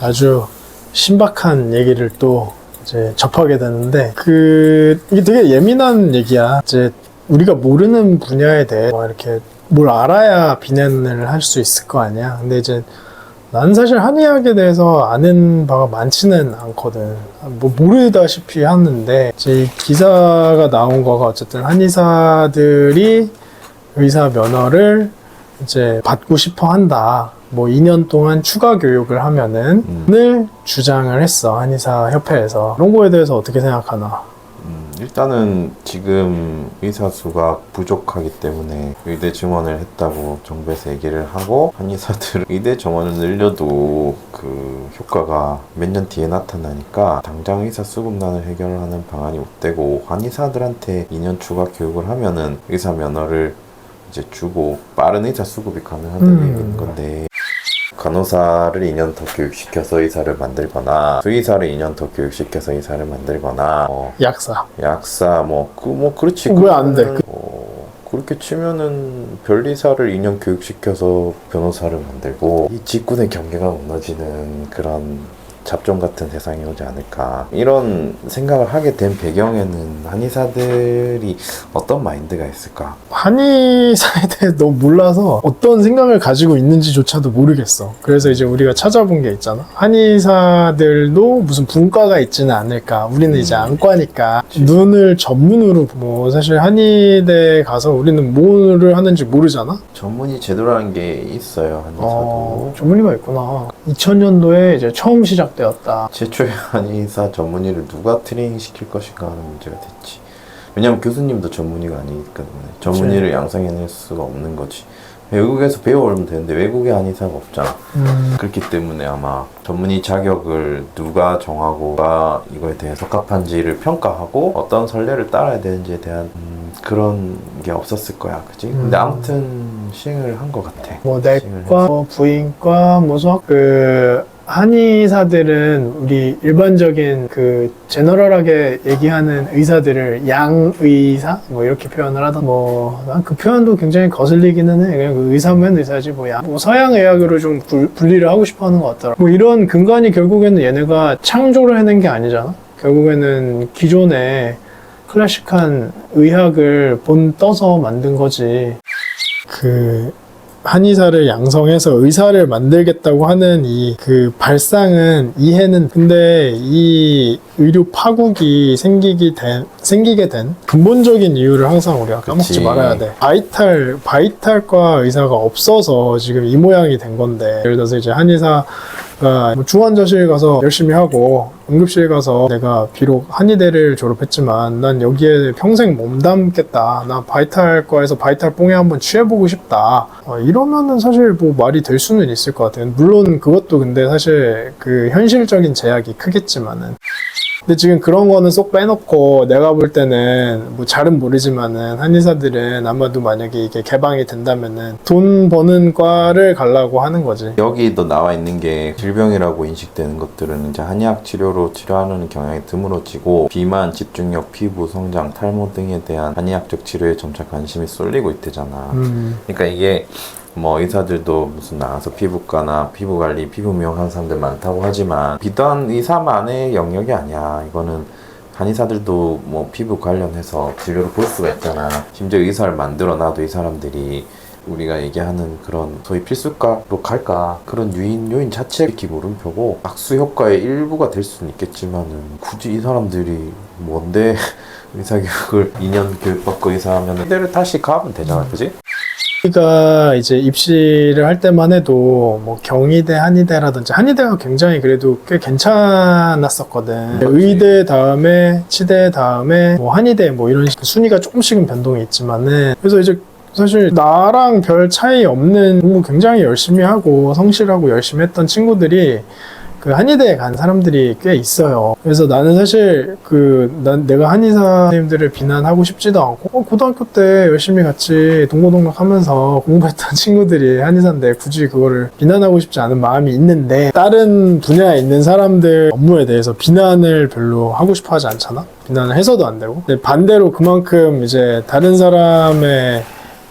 아주 신박한 얘기를 또 이제 접하게 되는데 그 이게 되게 예민한 얘기야. 이제 우리가 모르는 분야에 대해 뭐 이렇게 뭘 알아야 비난을 할 수 있을 거 아니야. 근데 이제 나는 사실 한의학에 대해서 아는 바가 많지는 않거든. 뭐 모르다시피 하는데 이제 이 기사가 나온 거가 어쨌든 한의사들이 의사 면허를 이제 받고 싶어 한다. 뭐 2년 동안 추가 교육을 하면은 음. 을 주장을 했어 한의사 협회에서 그런 거에 대해서 어떻게 생각하나? 음, 일단은 지금 의사 수가 부족하기 때문에 의대 증원을 했다고 정부에서 얘기를 하고 한의사들 의대 정원을 늘려도 그 효과가 몇 년 뒤에 나타나니까 당장 의사 수급난을 해결하는 방안이 못 되고 한의사들한테 2년 추가 교육을 하면은 의사 면허를 이제 주고 빠른 의사 수급이 가능하다는 음. 건데 간호사를 2년 더 교육시켜서 의사를 만들거나 수의사를 2년 더 교육시켜서 의사를 만들거나 어, 약사. 약사 뭐그뭐 그렇지 어, 왜안 돼? 어, 그렇게 치면은 변리사를 2년 교육시켜서 변호사를 만들고 이 직군의 경계가 무너지는 그런 잡종 같은 세상이 오지 않을까 이런 생각을 하게 된 배경에는 한의사들이 어떤 마인드가 있을까 한의사에 대해 너무 몰라서 어떤 생각을 가지고 있는지조차도 모르겠어. 그래서 이제 우리가 찾아본 게 있잖아. 한의사들도 무슨 분과가 있지는 않을까. 우리는 이제 안과니까 눈을 전문으로 뭐 사실 한의대 가서 우리는 뭐를 하는지 모르잖아. 전문이 제도라는 게 있어요 한의사도 어, 전문의가 있구나. 2000년도에 이제 처음 시작 되었다. 최초의 한의사 전문의를 누가 트레이닝 시킬 것인가 하는 문제가 됐지. 왜냐면 교수님도 전문의가 아니기 때문에 전문의를 양성해낼 수가 없는 거지. 외국에서 배워오면 되는데 외국에 한의사가 없잖아. 음, 그렇기 때문에 아마 전문의 자격을 누가 정하고 누가 이거에 대해 적합한지를 평가하고 어떤 선례를 따라야 되는지에 대한 음, 그런 게 없었을 거야, 그지? 근데 음. 아무튼 시행을 한 것 같아. 뭐 내과, 뭐 부인과, 뭐 수학 그 한의사들은 우리 일반적인 그 제너럴하게 얘기하는 의사들을 양의사? 뭐 이렇게 표현을 하다 뭐난 그 표현도 굉장히 거슬리기는 해. 그냥 그 의사면 의사지 뭐, 양, 뭐 서양 의학으로 좀 분- 분리를 하고 싶어하는 것 같더라. 뭐 이런 근간이 결국에는 얘네가 창조를 해낸 게 아니잖아. 결국에는 기존의 클래식한 의학을 본 떠서 만든 거지. 그 한의사를 양성해서 의사를 만들겠다고 하는 이 그 발상은 이해는 근데 이 의료 파국이 생기게 된 생기게 된 근본적인 이유를 항상 우리가 까먹지 그치. 말아야 돼. 바이탈 바이탈과 의사가 없어서 지금 이 모양이 된 건데 예를 들어서 이제 한의사 가 중환자실 가서 열심히 하고 응급실 가서 내가 비록 한의대를 졸업했지만 난 여기에 평생 몸담겠다. 나 바이탈과에서 바이탈 뽕에 한번 취해보고 싶다. 어, 이러면은 사실 뭐 말이 될 수는 있을 것 같아요. 물론 그것도 근데 사실 그 현실적인 제약이 크겠지만은. 근데 지금 그런 거는 쏙 빼놓고 내가 볼 때는 뭐 잘은 모르지만은 한의사들은 아마도 만약에 이게 개방이 된다면은 돈 버는 과를 가려고 하는 거지. 여기도 나와 있는 게 질병이라고 인식되는 것들은 이제 한의학 치료로 치료하는 경향이 드물어지고 비만, 집중력, 피부 성장, 탈모 등에 대한 한의학적 치료에 점차 관심이 쏠리고 있대잖아. 음. 그러니까 이게 뭐 의사들도 무슨 나가서 피부과나 피부 관리, 피부 미용 하는 사람들 많다고 하지만 비단 의사만의 영역이 아니야. 이거는 한의사들도 뭐 피부 관련해서 진료를 볼 수가 있잖아. 심지어 의사를 만들어 놔도 이 사람들이 우리가 얘기하는 그런 소위 필수과로 갈까 그런 유인 요인 자체 기 물음표고 악수 효과의 일부가 될 수는 있겠지만은 굳이 이 사람들이 뭔데 의사 교육을 2년 교육받고 의사하면 그대로 다시 가면 되잖아, 그지? 우리가 이제 입시를 할 때만 해도 뭐 경희대, 한의대라든지 한의대가 굉장히 그래도 꽤 괜찮았었거든. 의대 다음에 치대 다음에 뭐 한의대 뭐 이런 식- 순위가 조금씩은 변동이 있지만은 그래서 이제 사실 나랑 별 차이 없는 공부 굉장히 열심히 하고 성실하고 열심히 했던 친구들이 그 한의대에 간 사람들이 꽤 있어요. 그래서 나는 사실 그 난 내가 한의사 선생님들을 비난하고 싶지도 않고 어, 고등학교 때 열심히 같이 동고동락하면서 공부했던 친구들이 한의사인데 굳이 그거를 비난하고 싶지 않은 마음이 있는데 다른 분야에 있는 사람들 업무에 대해서 비난을 별로 하고 싶어 하지 않잖아. 비난을 해서도 안 되고. 근데 반대로 그만큼 이제 다른 사람의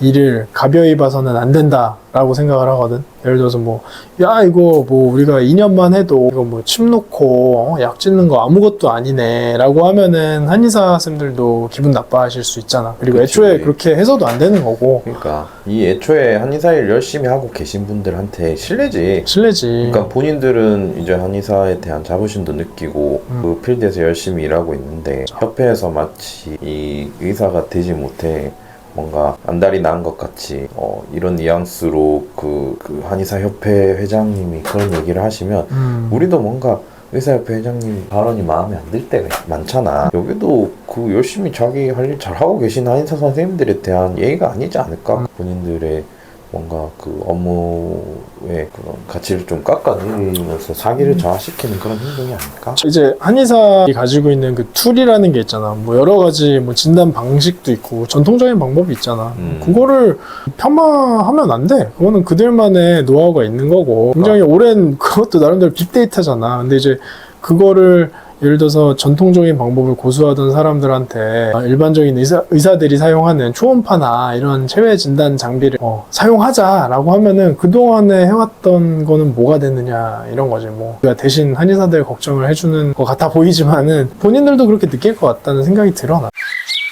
일을 가벼이 봐서는 안 된다라고 생각을 하거든. 예를 들어서 뭐, 야, 이거 뭐 우리가 2년만 해도 이거 뭐 침 놓고 어, 약 찍는 거 아무것도 아니네. 라고 하면은 한의사 쌤들도 기분 나빠하실 수 있잖아. 그리고 그치. 애초에 그렇게 해서도 안 되는 거고. 그러니까 이 애초에 한의사 일 열심히 하고 계신 분들한테 실례지. 실례지. 그러니까 본인들은 이제 한의사에 대한 자부심도 느끼고 음. 그 필드에서 열심히 일하고 있는데 협회에서 마치 이 의사가 되지 못해 뭔가 안달이 난 것 같이 어, 이런 뉘앙스로 그, 그 한의사 협회 회장님이 그런 얘기를 하시면 음. 우리도 뭔가 의사협회 회장님 발언이 마음에 안 들 때가 많잖아. 여기도 그 열심히 자기 할 일 잘하고 계신 한의사 선생님들에 대한 예의가 아니지 않을까? 본인들의 뭔가 그 업무의 그런 가치를 좀 깎아내리면서 사기를 저하시키는 그런 행동이 아닐까? 이제 한의사이 가지고 있는 그 툴이라는 게 있잖아. 뭐 여러 가지 뭐 진단 방식도 있고 전통적인 방법이 있잖아. 음. 그거를 폄하하면 안 돼. 그거는 그들만의 노하우가 있는 거고 굉장히 오랜 그것도 나름대로 빅데이터잖아. 근데 이제 그거를 예를 들어서 전통적인 방법을 고수하던 사람들한테 일반적인 의사, 의사들이 사용하는 초음파나 이런 체외 진단 장비를 어, 사용하자라고 하면은 그동안에 해왔던 거는 뭐가 됐느냐 이런 거지 뭐 우리가 대신 한의사들 걱정을 해주는 것 같아 보이지만은 본인들도 그렇게 느낄 것 같다는 생각이 들어 나.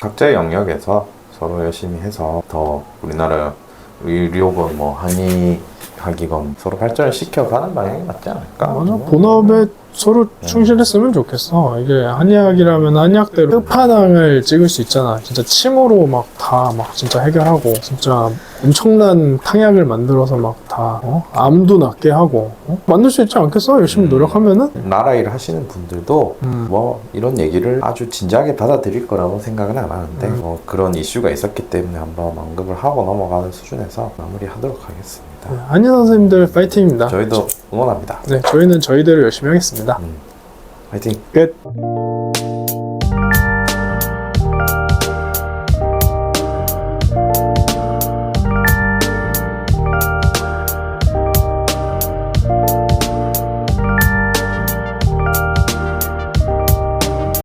각자의 영역에서 서로 열심히 해서 더 우리나라 의료건 뭐 한의 학이건 서로 발전을 시켜가는 방향이 맞지 않을까? 맞아. 뭐. 본업에 서로 충실했으면 좋겠어. 이게 한의학이라면 한의학대로 끝판왕을 찍을 수 있잖아. 진짜 침으로 막 다막 진짜 해결하고 진짜 엄청난 탕약을 만들어서 막다 암도 낫게 하고 어? 만들 수 있지 않겠어? 열심히 음. 노력하면은. 나라 일을 하시는 분들도 음. 뭐 이런 얘기를 아주 진지하게 받아들일 거라고 생각은 안 하는데 음. 뭐 그런 이슈가 있었기 때문에 한번 언급을 하고 넘어가는 수준에서 마무리하도록 하겠습니다. 네, 한의 선생님들 파이팅입니다. 저희도 응원합니다. 네, 저희는 저희대로 열심히 하겠습니다. 화이팅! 끝.